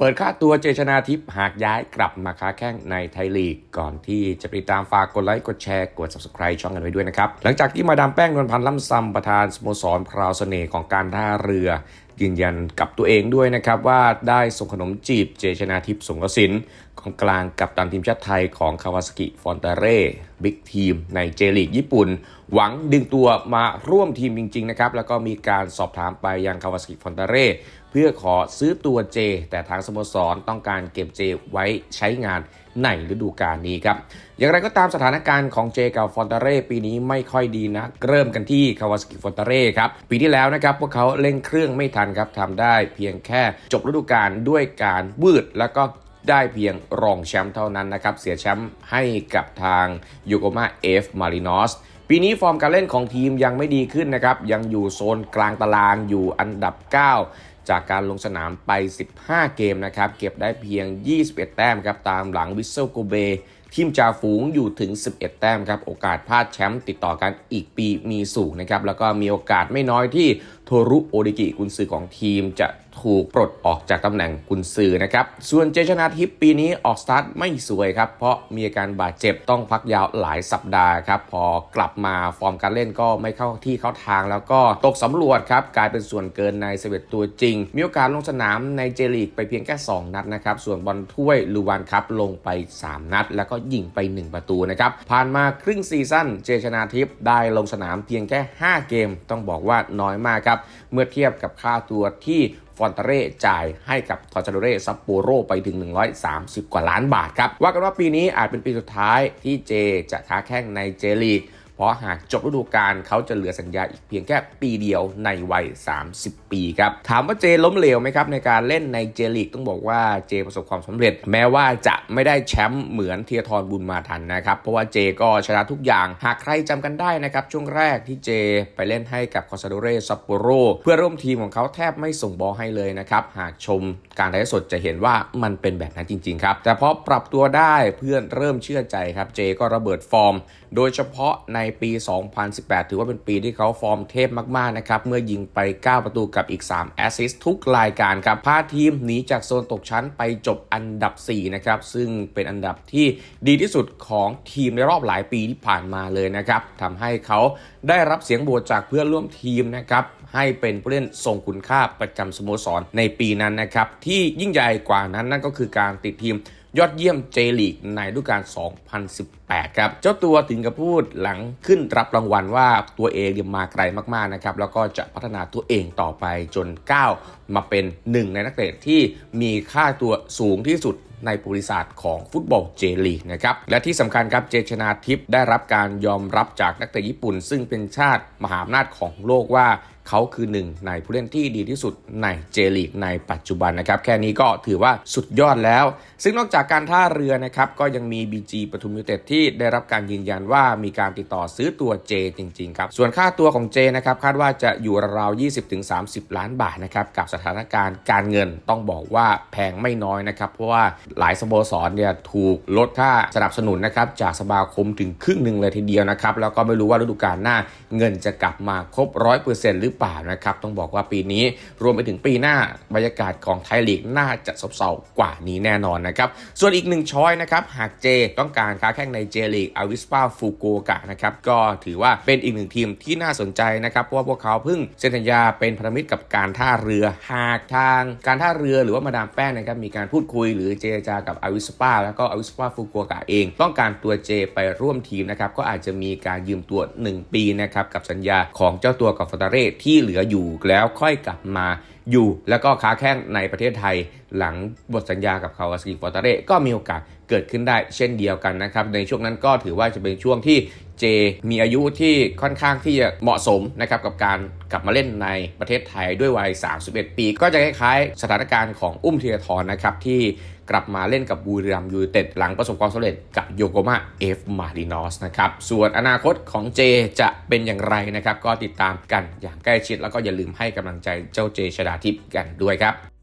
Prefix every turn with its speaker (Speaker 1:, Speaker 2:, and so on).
Speaker 1: เปิดค่าตัวเจชนาทิพย์หากย้ายกลับมาค้าแข้งในไทยลีก ก่อนที่จะไปติดตามฝากกดไลค์กดแชร์กด subscribe ช่องกันไว้ด้วยนะครับ หลังจากที่มาดามแป้งนวลพันธ์ล่ำซำประธานสโมสรพราวเสน่ห์ของการท่าเรือ ยืนยันกับตัวเองด้วยนะครับว่าได้ส่งขนมจีบเจชนาทิพย์สงกสินของกลางกับตันทีมชาติไทยของคาวาสกิฟอนตาเร่บิ๊กทีมในเจลีกญี่ปุ่น หวังดึงตัวมาร่วมทีมจริงๆนะครับแล้วก็มีการสอบถามไปยังคาวาสกิฟอนตาเร่เพื่อขอซื้อตัวเจ แต่ทางสโมสรต้องการเก็บเจไว้ใช้งาน ในฤดูกาลนี้ครับ อย่างไรก็ตามสถานการณ์ของเจกับฟอนเตเร่ปีนี้ไม่ค่อยดีนะเริ่มกันที่คาวาสกิฟอนเตเร่ครับ ปีที่แล้วนะครับพวกเขาเล่นเครื่องไม่ทันครับทำได้เพียงแค่จบฤดูกาลด้วยการวืดแล้วก็ได้เพียงรองแชมป์เท่านั้นนะครับ เสียแชมป์ให้กับทางโยโกมาเอฟมารินอสปีนี้ฟอร์มการเล่นของทีมยังไม่ดีขึ้นนะครับ ยังอยู่โซนกลางตารางอยู่อันดับ 9 จากการลงสนามไป 15 เกมนะครับ เก็บได้เพียง 21 แต้มครับ ตามหลังวิสเซลโกเบทีมจ่าฝูงอยู่ถึง 11 แต้มครับ โอกาสพลาดแชมป์ติดต่อกันอีกปีมีสูงนะครับ แล้วก็มีโอกาสไม่น้อยที่โทรุโอดิกิกุนซือของทีมจะ ถูกปลดออกจากตำแหน่งกุนซือนะครับ ส่วนเจชนาทิพย์ปีนี้ออกสตาร์ทไม่สวยครับ เพราะมีอาการบาดเจ็บต้องพักยาวหลายสัปดาห์ครับ พอกลับมาฟอร์มการเล่นก็ไม่เข้าที่เข้าทาง แล้วก็ตกสำรวจครับ กลายเป็นส่วนเกินในเสเวตตัวจริง มีโอกาสลงสนามในเจลีกไปเพียงแค่ 2 นัดนะครับ ส่วนบอลถ้วยลูวานคัพลงไป 3 นัด แล้วก็ยิงไป 1 ประตูนะครับ ผ่านมาครึ่งซีซั่นเจชนาทิพย์ได้ลงสนามเพียงแค่ 5 เกม ต้องบอกว่าน้อยมากครับ เมื่อเทียบกับค่าตัวที่ ฟอนเตเร่จ่ายให้กับทอร์ชาโดเร่ซัปโปโรไปถึง 130 กว่าล้านบาทครับว่ากันว่าปีนี้อาจเป็นปีสุดท้ายที่เจจะค้าแข้งในเจลีก เพราะหากจบฤดูกาลเขาจะเหลือสัญญาอีกเพียงแค่ปีเดียวในวัย 30 ปีครับ ถามว่าเจล้มเหลวไหมครับ ในการเล่นในเจลีกต้องบอกว่าเจประสบความสำเร็จ แม้ว่าจะไม่ได้แชมป์เหมือนเทียทรบุญมาทันนะครับ เพราะว่าเจก็ชนะทุกอย่าง หากใครจำกันได้นะครับ ช่วงแรกที่เจไปเล่นให้กับคอสซาโดเรซัปโปโรเพื่อร่วมทีมของเขาแทบไม่ส่งบอลให้เลยนะครับ หากชมการถ่ายทอดสดจะเห็นว่ามันเป็นแบบนั้นจริง ๆ ครับ แต่พอปรับตัวได้เพื่อนเริ่มเชื่อใจครับเจก็ระเบิดฟอร์ม โดยเฉพาะในปี 2018 ถือว่าเป็นปีที่เขาฟอร์มเทพมากๆนะครับ เมื่อยิงไป 9 ประตูกับอีก 3 แอสซิสต์ทุกรายการครับพาทีมหนีจากโซนตกชั้นไปจบอันดับ 4 นะครับ ซึ่งเป็นอันดับที่ดีที่สุดของทีมในรอบหลายปีที่ผ่านมาเลยนะครับทำให้เขาได้รับเสียงโหวตจากเพื่อนร่วมทีมนะครับให้เป็นผู้เล่นทรงคุณค่าประจำสโมสรในปีนั้นนะครับที่ยิ่งใหญ่กว่านั้นนั่นก็คือการติดทีม ยอดเยี่ยมเจลีกในฤดูกาล 2018 ครับ เจ้าตัวถึงกับพูดหลังขึ้นรับรางวัลว่าตัวเองเนี่ยมาไกลมากๆนะครับ แล้วก็จะพัฒนาตัวเองต่อไปจนก้าวมาเป็นหนึ่งในนักเตะที่มีค่าตัวสูงที่สุดในประวัติศาสตร์ของฟุตบอลเจลีกนะครับ และที่สำคัญครับเจชนาทิพย์ได้รับการยอมรับจากนักเตะญี่ปุ่น ซึ่งเป็นชาติมหาอำนาจของโลกว่า เขาคือหนึ่งในผู้เล่นที่ดีที่สุดในเจลีกในปัจจุบันนะครับ แค่นี้ก็ถือว่าสุดยอดแล้ว ซึ่งนอกจากการท่าเรือนะครับก็ยังมี BG ปทุมยูเต็ดที่ได้รับการยืนยันว่ามีการติดต่อซื้อตัวเจจริงๆครับส่วนค่าตัวของเจนะครับคาดว่าจะอยู่ราวๆ20-30 ล้านบาทนะครับกับสถานการณ์การเงินต้องบอกว่าแพงไม่น้อยนะครับเพราะว่าหลายสโมสรเนี่ยถูกลดค่าสนับสนุนนะครับจากสมาคมถึงครึ่งหนึ่งเลยทีเดียวนะครับแล้วก็ไม่รู้ว่าฤดูกาลหน้าเงินจะกลับมาครบร้อยเปอรือเปล่านะครับ ต้องบอกว่าปีนี้รวมไปถึงปีหน้าบรรยากาศของไทยลีกน่าจะซบเซากว่านี้แน่นอนนะครับ ส่วนอีกหนึ่งช้อยนะครับ หากเจต้องการค้าแข่งในเจลีกอาวิสปาฟูโกกะนะครับ ก็ถือว่าเป็นอีกหนึ่งทีมที่น่าสนใจนะครับ เพราะว่าพวกเขาเพิ่งเซ็นสัญญาเป็นพันธมิตรกับการท่าเรือ หากทางการท่าเรือหรือว่ามาดามแป้งนะครับมีการพูดคุยหรือเจรจากับอาวิสปาแล้วก็อาวิสปาฟูโกกะเอง ต้องการตัวเจไปร่วมทีมนะครับก็อาจจะมีการยืมตัว 1 ปีนะครับกับสัญญาของเจ้าตัวกับฟอตเร่ทที่เหลืออยู่แล้วค่อยกลับมาอยู่ แล้วก็ค้าแข้งในประเทศไทยหลังบทสัญญากับคาวาสกิฟอตาเรก็มีโอกาสเกิดขึ้นได้เช่นเดียวกันนะครับ ในช่วงนั้นก็ถือว่าจะเป็นช่วงที่เจมีอายุที่ค่อนข้างที่จะเหมาะสมนะครับกับการกลับมาเล่นในประเทศไทยด้วยวัย 31 ปี ก็จะคล้ายๆ สถานการณ์ของอุ้มเทียทรนะครับที่กลับมาเล่นกับบูรีรัมยูไนเต็ดหลังประสบความสำเร็จกับโยโกมาเอฟมารินอสนะครับ ส่วนอนาคตของเจจะเป็นอย่างไรนะครับ ก็ติดตามกันอย่างใกล้ชิดแล้วก็อย่าลืมให้กำลังใจเจ้าเจชดาทิพย์กันด้วยครับ